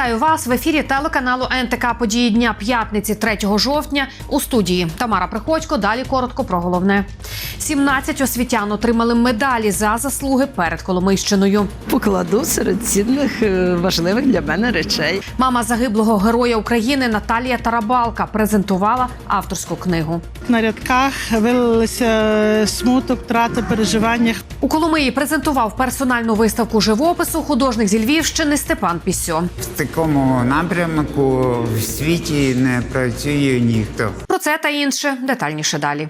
Вітаю вас в ефірі телеканалу НТК Події дня п'ятниці 3 жовтня у студії Тамара Приходько. Далі коротко про головне. 17 освітян отримали медалі за заслуги перед Коломийщиною. покладу серед цінних е, важливих для мене речей. Мама загиблого героя України Наталія Тарабалка презентувала авторську книгу. На рядках вилилися смуток, втрати, переживання. У Коломиї презентував персональну виставку живопису художник зі Львівщини Степан Пісьо. Такому напрямку в світі не працює ніхто. Про це та інше детальніше далі.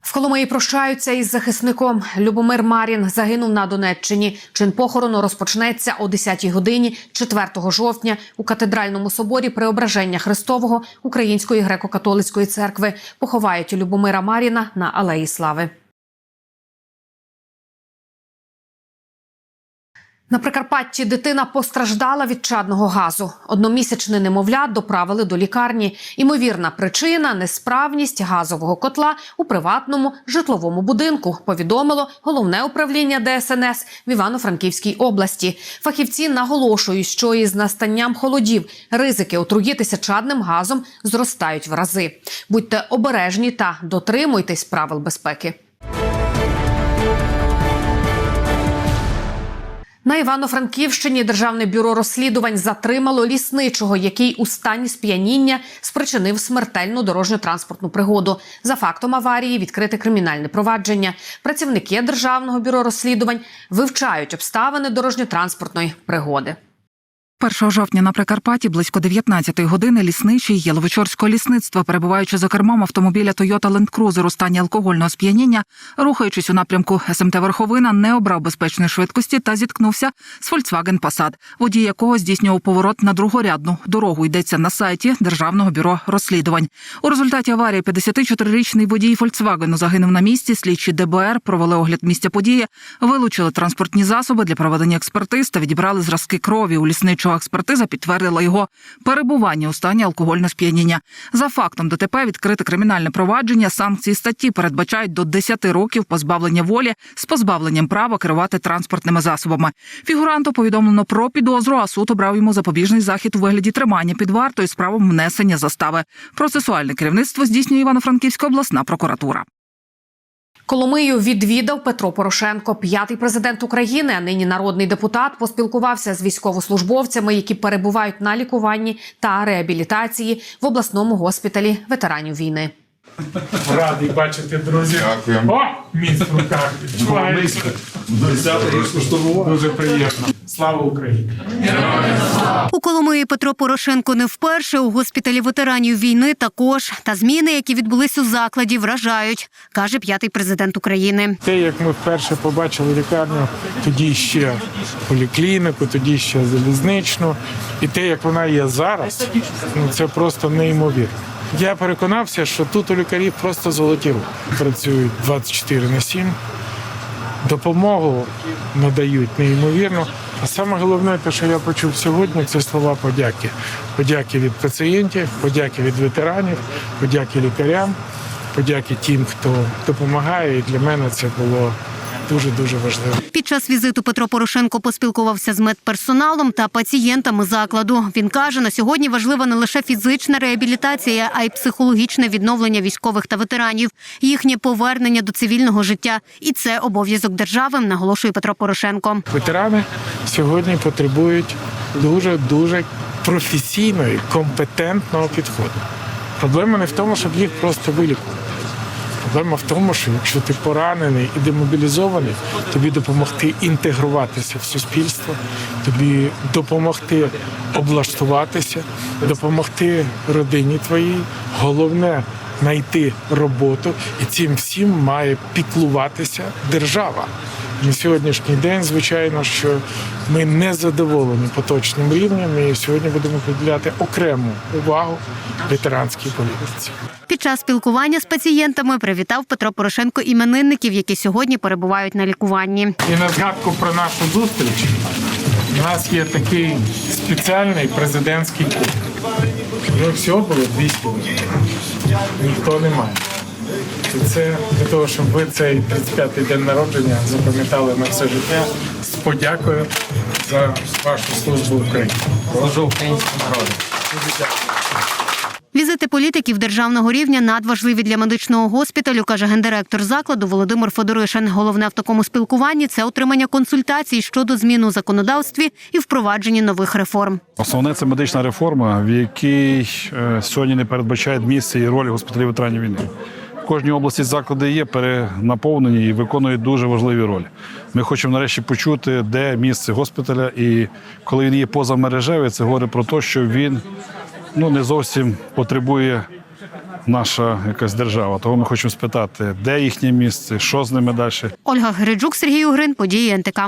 В Коломиї прощаються із захисником. Любомир Марін загинув на Донеччині. Чин похорону розпочнеться о 10-й годині 4 жовтня у катедральному соборі Преображення Христового Української греко-католицької церкви. Поховають Любомира Маріна на Алеї Слави. На Прикарпатті дитина постраждала від чадного газу. Одномісячне немовля доправили до лікарні. Імовірна причина несправність газового котла у приватному житловому будинку. Повідомило головне управління ДСНС в Івано-Франківській області. Фахівці наголошують, що із настанням холодів ризики отруїтися чадним газом зростають в рази. Будьте обережні та дотримуйтесь правил безпеки. На Івано-Франківщині Державне бюро розслідувань затримало лісничого, який у стані сп'яніння спричинив смертельну дорожньо-транспортну пригоду. За фактом аварії відкрите кримінальне провадження. Працівники Державного бюро розслідувань вивчають обставини дорожньо-транспортної пригоди. 1 жовтня на Прикарпатті близько 19-ї години лісничий Яловичорського лісництва, перебуваючи за кермом автомобіля Toyota Land Cruiser у стані алкогольного сп'яніння, рухаючись у напрямку СМТ Верховина, не обрав безпечної швидкості та зіткнувся з Volkswagen Passat, водій якого здійснював поворот на другорядну дорогу. Йдеться на сайті Державного бюро розслідувань. У результаті аварії 54-річний водій Volkswagen загинув на місці. Слідчі ДБР провели огляд місця події, вилучили транспортні засоби для проведення експертиз та відібрали зразки крові у лісничого експертиза підтвердила його перебування у стані алкогольного сп'яніння. За фактом ДТП відкрите кримінальне провадження. Санкції статті передбачають до 10 років позбавлення волі з позбавленням права керувати транспортними засобами. Фігуранту повідомлено про підозру, а суд обрав йому запобіжний захід у вигляді тримання під вартою з правом внесення застави. Процесуальне керівництво здійснює Івано-Франківська обласна прокуратура. Коломию відвідав Петро Порошенко, п'ятий президент України, а нині народний депутат, поспілкувався з військовослужбовцями, які перебувають на лікуванні та реабілітації в обласному госпіталі ветеранів війни. Радий бачити, друзі. Дякую. О, міць в руках. Дуже приємно. Слава Україні! У Коломиї Петро Порошенко не вперше у госпіталі ветеранів війни також. Та зміни, які відбулись у закладі, вражають, каже п'ятий президент України. Те, як ми вперше побачили лікарню, тоді ще поліклініку, тоді ще залізничну, і те, як вона є зараз, ну це просто неймовірно. Я переконався, що тут у лікарів просто золоті руки. Працюють 24 на 7, допомогу надають неймовірно. А саме головне, те, що я почув сьогодні, це слова подяки. Подяки від пацієнтів, подяки від ветеранів, подяки лікарям, подяки тим, хто допомагає. І для мене це було дуже дуже важливо. Під час візиту Петро Порошенко поспілкувався з медперсоналом та пацієнтами закладу. Він каже, на сьогодні важлива не лише фізична реабілітація, а й психологічне відновлення військових та ветеранів, їхнє повернення до цивільного життя. І це обов'язок держави, наголошує Петро Порошенко. Ветерани сьогодні потребують дуже дуже професійного і компетентного підходу. Проблема не в тому, щоб їх просто вилікувати. Проблема в тому, що якщо ти поранений і демобілізований, тобі допомогти інтегруватися в суспільство, тобі допомогти облаштуватися, допомогти родині твоїй. Головне знайти роботу, і цим всім має піклуватися держава. На сьогоднішній день, звичайно, що ми не задоволені поточним рівнем, і сьогодні будемо приділяти окрему увагу ветеранській політиці. Під час спілкування з пацієнтами привітав Петро Порошенко іменинників, які сьогодні перебувають на лікуванні. І на згадку про нашу зустріч у нас є такий спеціальний президентський куб. Ну, всього було 200 людей. Ніхто не має. І це для того, щоб ви цей 35-й день народження запам'ятали на все життя з подякою за вашу службу Україні. Служу українському народу. Візити політиків державного рівня надважливі для медичного госпіталю, каже гендиректор закладу Володимир Федоришин. Головне в такому спілкуванні це отримання консультацій щодо змін у законодавстві і впровадженні нових реформ. Основне це медична реформа, в якій е, сьогодні не передбачає місце і ролі госпіталів ветеранів війни. Кожній області заклади є перенаповнені і виконують дуже важливі ролі. Ми хочемо нарешті почути, де місце госпіталя, і коли він є позамережевий, це говорить про те, що він ну, не зовсім потребує наша якась держава. Того ми хочемо спитати, де їхнє місце, що з ними далі. Ольга Гриджук, Сергій Угрин, події НТК.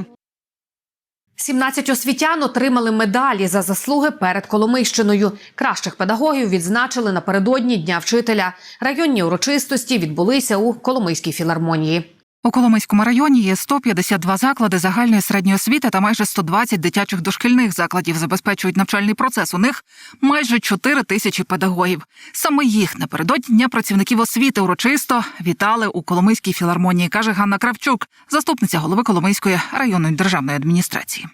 17 освітян отримали медалі за заслуги перед Коломийщиною. Кращих педагогів відзначили напередодні Дня вчителя. Районні урочистості відбулися у Коломийській філармонії. У Коломийському районі є 152 заклади загальної середньої освіти та майже 120 дитячих дошкільних закладів забезпечують навчальний процес. У них майже 4 тисячі педагогів. Саме їх напередодні дня працівників освіти урочисто вітали у Коломийській філармонії, каже Ганна Кравчук, заступниця голови Коломийської районної державної адміністрації.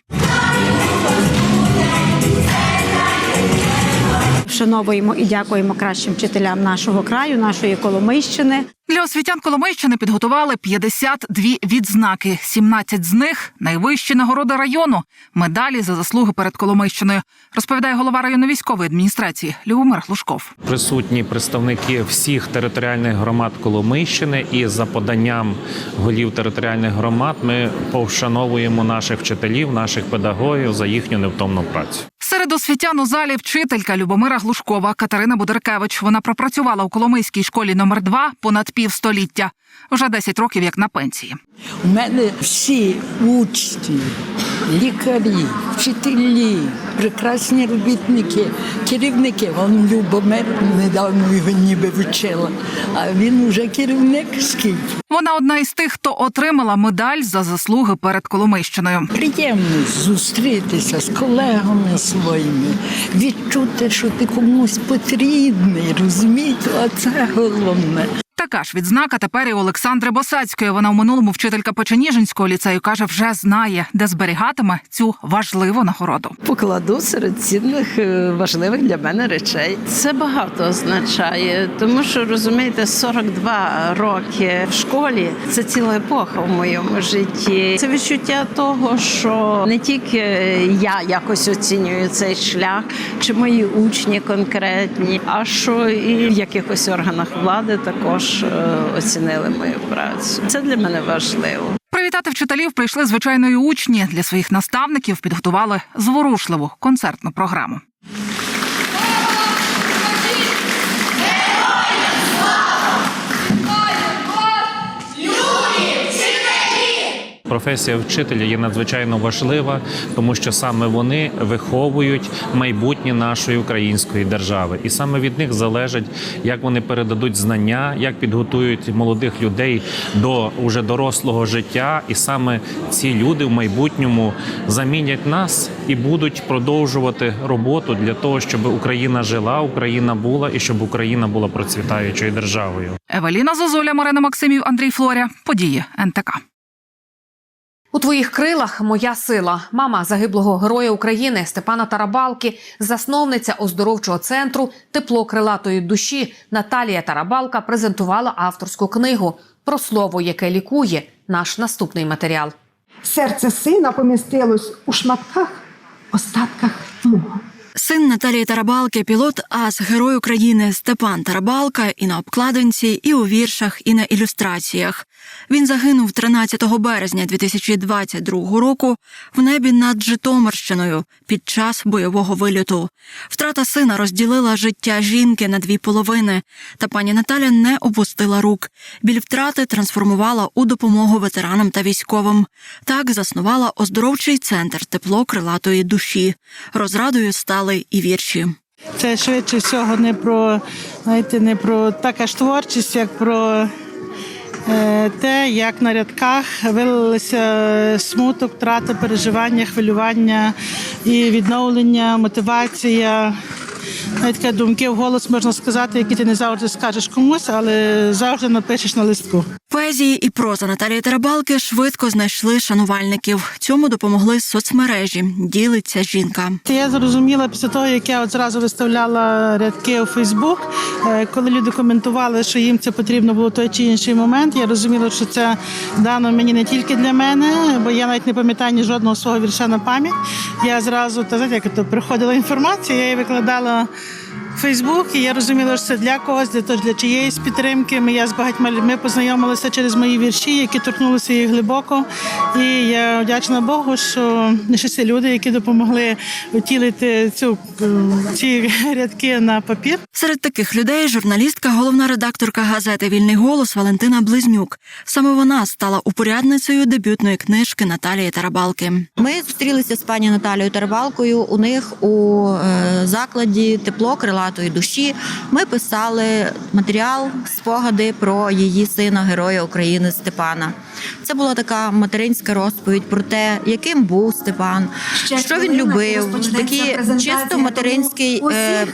Вшановуємо і дякуємо кращим вчителям нашого краю, нашої Коломийщини. Для освітян Коломийщини підготували 52 відзнаки. 17 з них найвищі нагороди району, медалі за заслуги перед Коломийщиною, розповідає голова районної військової адміністрації Любомир Глушков. Присутні представники всіх територіальних громад Коломийщини, і за поданням голів територіальних громад ми повшановуємо наших вчителів, наших педагогів за їхню невтомну працю. Серед освітян у залі вчителька Любомира Глушкова Катерина Будеркевич. Вона пропрацювала у Коломийській школі номер 2 понад півстоліття. Вже 10 років як на пенсії. У мене всі учні, лікарі, вчителі, прекрасні робітники, керівники. Вон Любомир недавно його ніби вчила, а він уже керівник скільки. Вона одна із тих, хто отримала медаль за заслуги перед Коломийщиною. Приємно зустрітися з колегами своїми, відчути, що ти комусь потрібний, розумієте, а це головне. Така ж відзнака тепер і Олександри Босацької. Вона у минулому вчителька Печеніжинського ліцею каже, вже знає, де зберігатиме цю важливу нагороду. Покладу серед цінних е, важливих для мене речей. Це багато означає, тому що розумієте, 42 роки в школі це ціла епоха в моєму житті. Це відчуття того, що не тільки я якось оцінюю цей шлях, чи мої учні конкретні, а що і в якихось органах влади також е, оцінили мою працю. Це для мене важливо. Привітати вчителів прийшли звичайно і учні. Для своїх наставників підготували зворушливу концертну програму. Професія вчителя є надзвичайно важлива, тому що саме вони виховують майбутнє нашої української держави, і саме від них залежить, як вони передадуть знання, як підготують молодих людей до уже дорослого життя, і саме ці люди в майбутньому замінять нас і будуть продовжувати роботу для того, щоб Україна жила, Україна була і щоб Україна була процвітаючою державою. Евеліна Зозуля, Марина Максимів, Андрій Флоря. Події НТК. У твоїх крилах моя сила. Мама загиблого героя України Степана Тарабалки, засновниця оздоровчого центру Тепло крилатої душі Наталія Тарабалка презентувала авторську книгу про слово, яке лікує. Наш наступний матеріал. Серце сина помістилось у шматках, остатках мого. Син Наталії Тарабалки, пілот АС Герой України Степан Тарабалка і на обкладинці, і у віршах, і на ілюстраціях. Він загинув 13 березня 2022 року в небі над Житомирщиною під час бойового вильоту. Втрата сина розділила життя жінки на дві половини, та пані Наталя не опустила рук. Біль втрати трансформувала у допомогу ветеранам та військовим. Так заснувала оздоровчий центр тепло крилатої душі. Розрадою стали і вірші. Це швидше всього не про, знаєте, не про така ж творчість, як про е, те, як на рядках вилилися смуток, втрата, переживання, хвилювання і відновлення, мотивація. навіть думки вголос можна сказати, які ти не завжди скажеш комусь, але завжди напишеш на листку. Поезії і проза Наталії Тарабалки швидко знайшли шанувальників. Цьому допомогли соцмережі. Ділиться жінка. Я зрозуміла після того, як я зразу виставляла рядки у Фейсбук, е, коли люди коментували, що їм це потрібно було той чи інший момент. Я розуміла, що це дано мені не тільки для мене, бо я навіть не пам'ятаю ні жодного свого вірша на пам'ять. Я зразу та знаєте, як то приходила інформація, я її викладала. Фейсбук, і я розуміла, що це для когось, для того, для чиєїсь підтримки. Ми я з багатьма людьми познайомилася через мої вірші, які торкнулися їх глибоко. І я вдячна Богу, що це люди, які допомогли втілити цю е, ці рядки на папір. Серед таких людей журналістка, головна редакторка газети Вільний голос Валентина Близнюк. Саме вона стала упорядницею дебютної книжки Наталії Тарабалки. Ми зустрілися з пані Наталією Тарабалкою. У них у е, закладі тепло крилатої душі. Ми писали матеріал, спогади про її сина, героя України Степана. Це була така материнська розповідь про те, яким був Степан, що він любив. Такий чисто материнський е,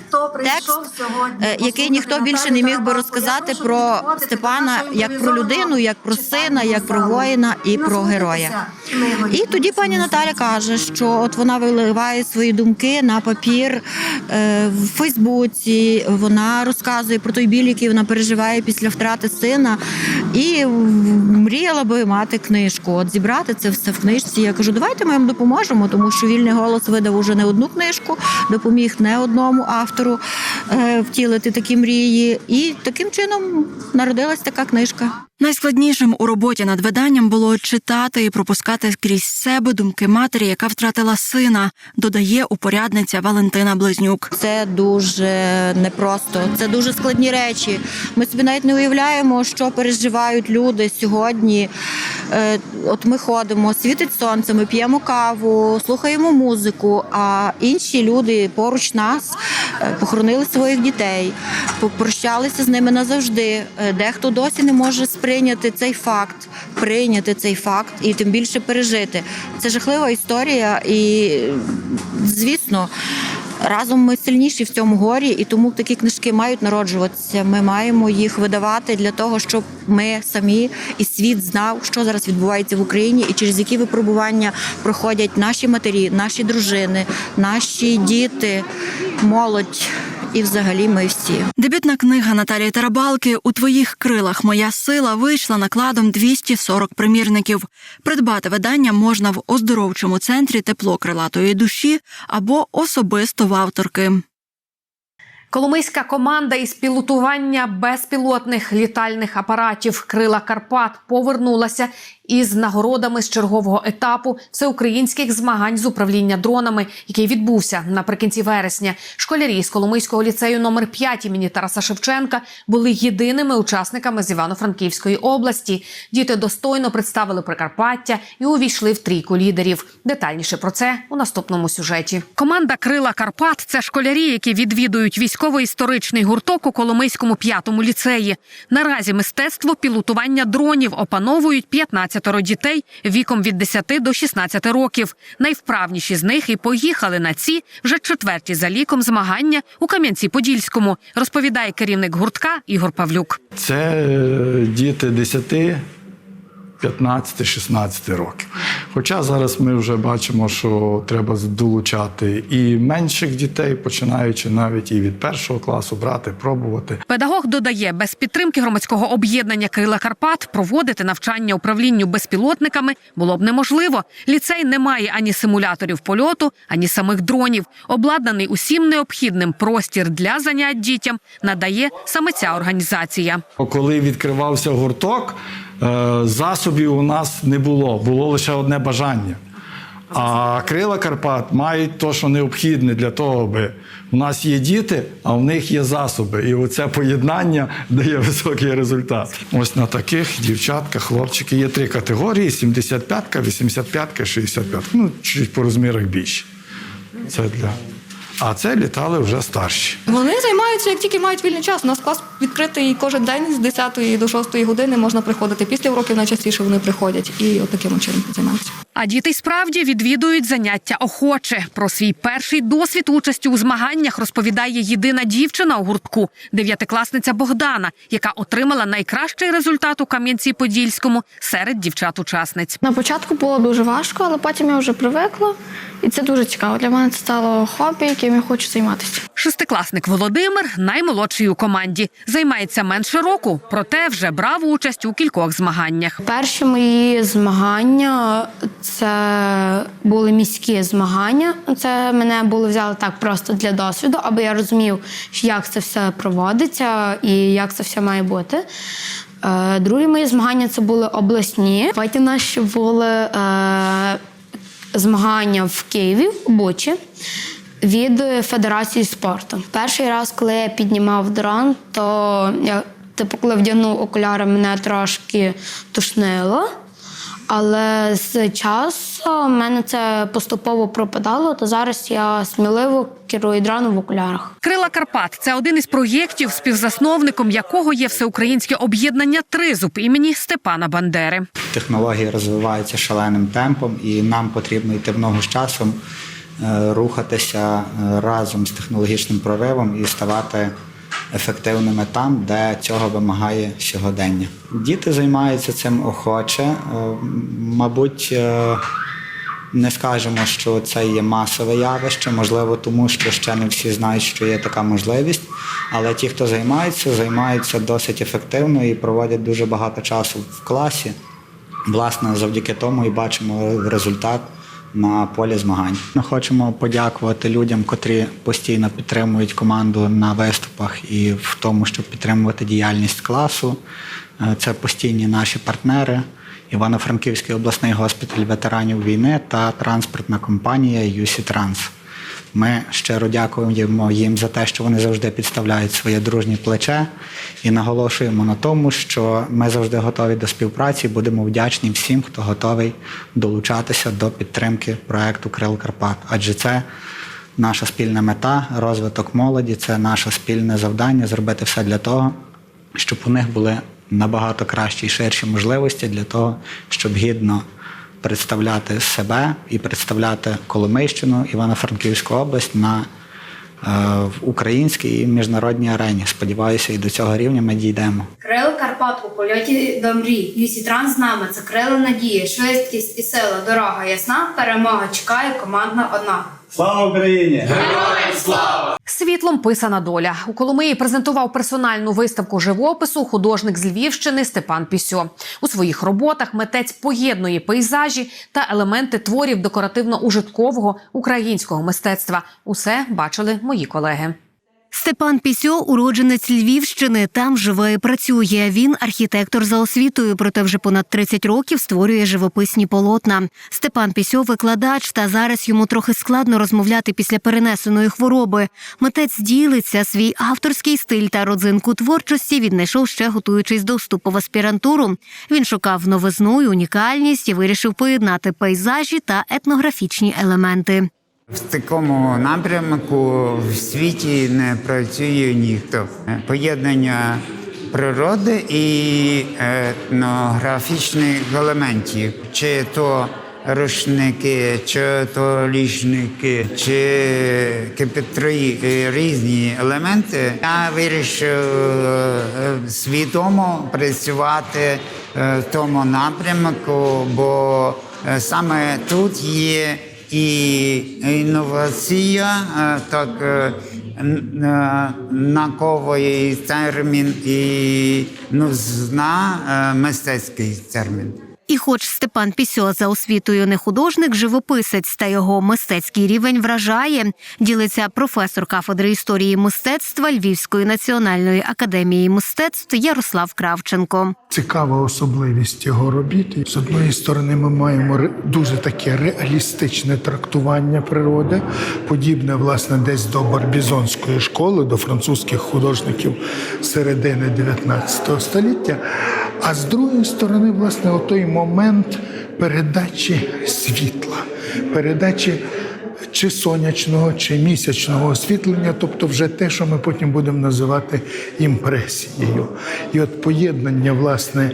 текст, е, який ніхто більше не міг би розказати про Степана як про людину, як про сина, як про воїна і про героя. І тоді пані Наталя каже, що от вона виливає свої думки на папір е, в Фейсбуці. Вона розказує про той біль, який вона переживає після втрати сина, і мріяла би мати книжку. От зібрати це все в книжці. Я кажу, давайте ми їм допоможемо, тому що вільний голос видав уже не одну книжку, допоміг не одному автору е, втілити такі мрії. І таким чином народилась така книжка. Найскладнішим у роботі над виданням було читати і пропускати крізь себе думки матері, яка втратила сина, додає упорядниця Валентина Близнюк. Це дуже непросто, це дуже складні речі. Ми собі навіть не уявляємо, що переживають люди сьогодні. Е, От ми ходимо, світить сонце, ми п'ємо каву, слухаємо музику. А інші люди поруч нас похоронили своїх дітей, попрощалися з ними назавжди. Е, Дехто досі не може сприйняти цей факт, прийняти цей факт і тим більше пережити. Це жахлива історія, і звісно. Разом ми сильніші в цьому горі, і тому такі книжки мають народжуватися. Ми маємо їх видавати для того, щоб ми самі і світ знав, що зараз відбувається в Україні, і через які випробування проходять наші матері, наші дружини, наші діти, молодь і взагалі ми всі. Дебютна книга Наталії Тарабалки У твоїх крилах моя сила вийшла накладом 240 примірників. Придбати видання можна в оздоровчому центрі тепло крилатої душі або особисто в авторки. Коломийська команда із пілотування безпілотних літальних апаратів Крила Карпат повернулася із нагородами з чергового етапу всеукраїнських змагань з управління дронами, який відбувся наприкінці вересня. Школярі з Коломийського ліцею номер 5 імені Тараса Шевченка були єдиними учасниками з Івано-Франківської області. Діти достойно представили Прикарпаття і увійшли в трійку лідерів. Детальніше про це у наступному сюжеті. Команда Крила Карпат це школярі, які відвідують військово-історичний гурток у Коломийському п'ятому ліцеї. Наразі мистецтво пілотування дронів опановують 15 дітей віком від 10 до 16 років. Найвправніші з них і поїхали на ці вже четверті за ліком змагання у Кам'янці-Подільському, розповідає керівник гуртка Ігор Павлюк. Це е, діти 10, 15, 16 років. Хоча зараз ми вже бачимо, що треба долучати і менших дітей, починаючи навіть і від першого класу брати, пробувати. Педагог додає, без підтримки громадського об'єднання Крила Карпат проводити навчання управлінню безпілотниками було б неможливо. Ліцей не має ані симуляторів польоту, ані самих дронів. Обладнаний усім необхідним простір для занять дітям надає саме ця організація. Коли відкривався гурток, засобів у нас не було, було лише одне бажання. А крила Карпат мають те, що необхідне для того, аби у нас є діти, а в них є засоби. І оце поєднання дає високий результат. Ось на таких дівчатка, хлопчики є три категорії: 75-ка, 85-ка, 65-ка. Ну, чуть по розмірах більше. Це для. А це літали вже старші. Вони займаються, як тільки мають вільний час. У нас клас відкритий кожен день з 10 до 6 години можна приходити. Після уроків найчастіше вони приходять і от таким чином займаються. А діти й справді відвідують заняття охоче. Про свій перший досвід участі у змаганнях розповідає єдина дівчина у гуртку, дев'ятикласниця Богдана, яка отримала найкращий результат у Кам'янці-Подільському серед дівчат-учасниць. На початку було дуже важко, але потім я вже привикла, і це дуже цікаво. Для мене це стало хобі, яким я хочу займатися. Шестикласник Володимир наймолодший у команді. Займається менше року, проте вже брав участь у кількох змаганнях. Перші мої змагання це були міські змагання. Це мене було взяли так просто для досвіду, аби я розумів, як це все проводиться і як це все має бути. Е, Другі мої змагання це були обласні. Потім наші були е, змагання в Києві, в Бучі. Від Федерації спорту. Перший раз, коли я піднімав дрон, то я типу, коли вдягнув окуляри, мене трошки тушнило. Але з часу в мене це поступово пропадало, то зараз я сміливо керую дроном в окулярах. Крила Карпат це один із проєктів, співзасновником якого є всеукраїнське об'єднання Тризуб імені Степана Бандери. Технології розвиваються шаленим темпом, і нам потрібно йти в ногу з часом, е, рухатися е, разом з технологічним проривом і ставати ефективними там, де цього вимагає сьогодення. Діти займаються цим охоче. Е, Мабуть, е, не скажемо, що це є масове явище, можливо, тому що ще не всі знають, що є така можливість. Але ті, хто займається, займаються досить ефективно і проводять дуже багато часу в класі. Власне, завдяки тому і бачимо результат на полі змагань. Ми хочемо подякувати людям, котрі постійно підтримують команду на виступах і в тому, щоб підтримувати діяльність класу. Е, Це постійні наші партнери. Івано-Франківський обласний госпіталь ветеранів війни та транспортна компанія «ЮСі Транс». Ми щиро дякуємо їм за те, що вони завжди підставляють своє дружнє плече і наголошуємо на тому, що ми завжди готові до співпраці. Будемо вдячні всім, хто готовий долучатися до підтримки проекту Крил Карпат. Адже це наша спільна мета, розвиток молоді, це наше спільне завдання зробити все для того, щоб у них були набагато кращі і ширші можливості для того, щоб гідно представляти себе і представляти Коломийщину, Івано-Франківську область на е, в українській і міжнародній арені. Сподіваюся, і до цього рівня ми дійдемо. Крил Карпат у польоті до мрій. Юсітран з нами це крила надії, швидкість і сила, дорога ясна, перемога чекає, командна одна. Слава Україні! Героям слава! Світлом писана доля у Коломиї презентував персональну виставку живопису художник з Львівщини Степан Пісьо. У своїх роботах митець поєднує пейзажі та елементи творів декоративно-ужиткового українського мистецтва. Усе бачили мої колеги. Степан Пісьо уродженець Львівщини, там живе і працює. Він архітектор за освітою, проте вже понад 30 років створює живописні полотна. Степан Пісьо викладач, та зараз йому трохи складно розмовляти після перенесеної хвороби. Митець ділиться свій авторський стиль та родзинку творчості. Віднайшов ще готуючись до вступу в аспірантуру. Він шукав новизну і унікальність і вирішив поєднати пейзажі та етнографічні елементи. В такому напрямку в світі не працює ніхто. Поєднання природи і етнографічних елементів, чи то рушники, чи то ліжники, чи кипятри, різні елементи. Я вирішив е, свідомо працювати е, в тому напрямку, бо е, саме тут є і інновація, е, так е, е, науковий термін і е, мистецький термін. І, хоч Степан Пісьо за освітою не художник, живописець та його мистецький рівень вражає, ділиться професор кафедри історії мистецтва Львівської національної академії мистецтв Ярослав Кравченко. Цікава особливість його робіт. З одної сторони, ми маємо дуже таке реалістичне трактування природи, подібне, власне, десь до барбізонської школи, до французьких художників середини 19 століття. А з другої сторони, власне, отой момент передачі світла, передачі чи сонячного, чи місячного освітлення, тобто вже те, що ми потім будемо називати імпресією. І от поєднання, власне,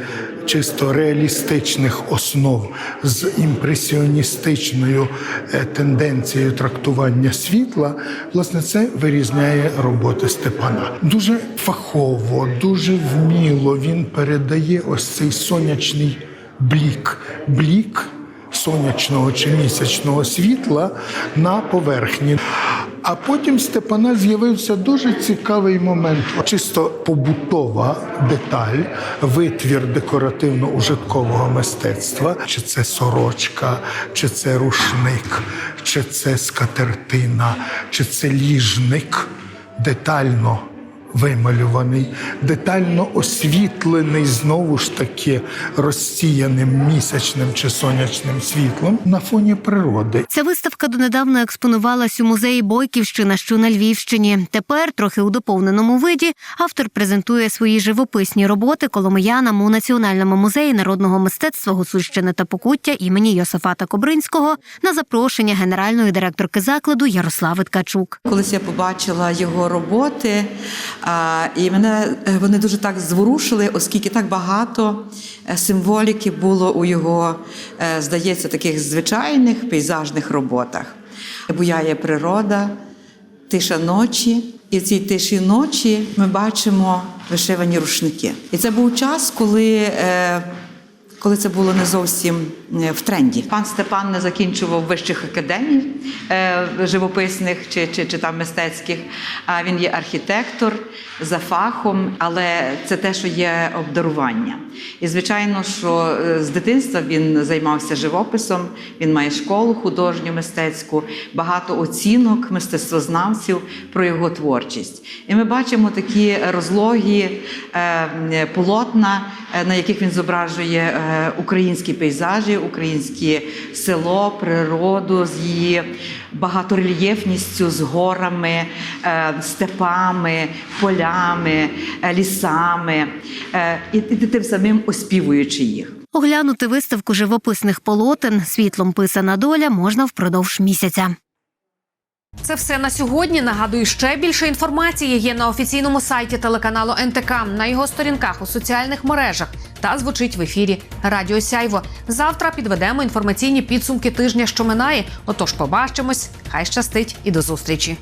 чисто реалістичних основ з імпресіоністичною е, тенденцією трактування світла, власне, це вирізняє роботи Степана. Дуже фахово, дуже вміло він передає ось цей сонячний блік. Блік сонячного чи місячного світла на поверхні. А потім Степана з'явився дуже цікавий момент. Чисто побутова деталь, витвір декоративно-ужиткового мистецтва, чи це сорочка, чи це рушник, чи це скатертина, чи це ліжник детально вималюваний, детально освітлений, знову ж таки розсіяним місячним чи сонячним світлом на фоні природи. Ця виставка донедавна експонувалась у музеї Бойківщина, що на Львівщині. Тепер, трохи у доповненому виді, автор презентує свої живописні роботи коломиянам у Національному музеї народного мистецтва Гуцульщини та Покуття імені Йосифата Кобринського на запрошення генеральної директорки закладу Ярослави Ткачук. Колись я побачила його роботи, і мене е, вони дуже так зворушили, оскільки так багато е, символіки було у його, е, здається, таких звичайних пейзажних роботах. Буяє природа, тиша ночі. І в цій тиші ночі ми бачимо вишивані рушники. І це був час, коли. Коли це було не зовсім е, в тренді. Пан Степан не закінчував вищих академій е, живописних чи, чи, чи там мистецьких. А він є архітектор за фахом, але це те, що є обдарування. І звичайно, що е, з дитинства він займався живописом, він має школу художню мистецьку, багато оцінок мистецтвознавців про його творчість. І ми бачимо такі розлогі полотна, на яких він зображує українські пейзажі, українське село, природу з її багаторельєфністю, з горами, е, степами, полями, е, лісами, е, і, і тим самим оспівуючи їх. Оглянути виставку живописних полотен світлом писана доля можна впродовж місяця. Це все на сьогодні. Нагадую, ще більше інформації є на офіційному сайті телеканалу НТК, на його сторінках у соціальних мережах та звучить в ефірі Радіо Сяйво. Завтра підведемо інформаційні підсумки тижня, що минає. Отож, побачимось. Хай щастить і до зустрічі.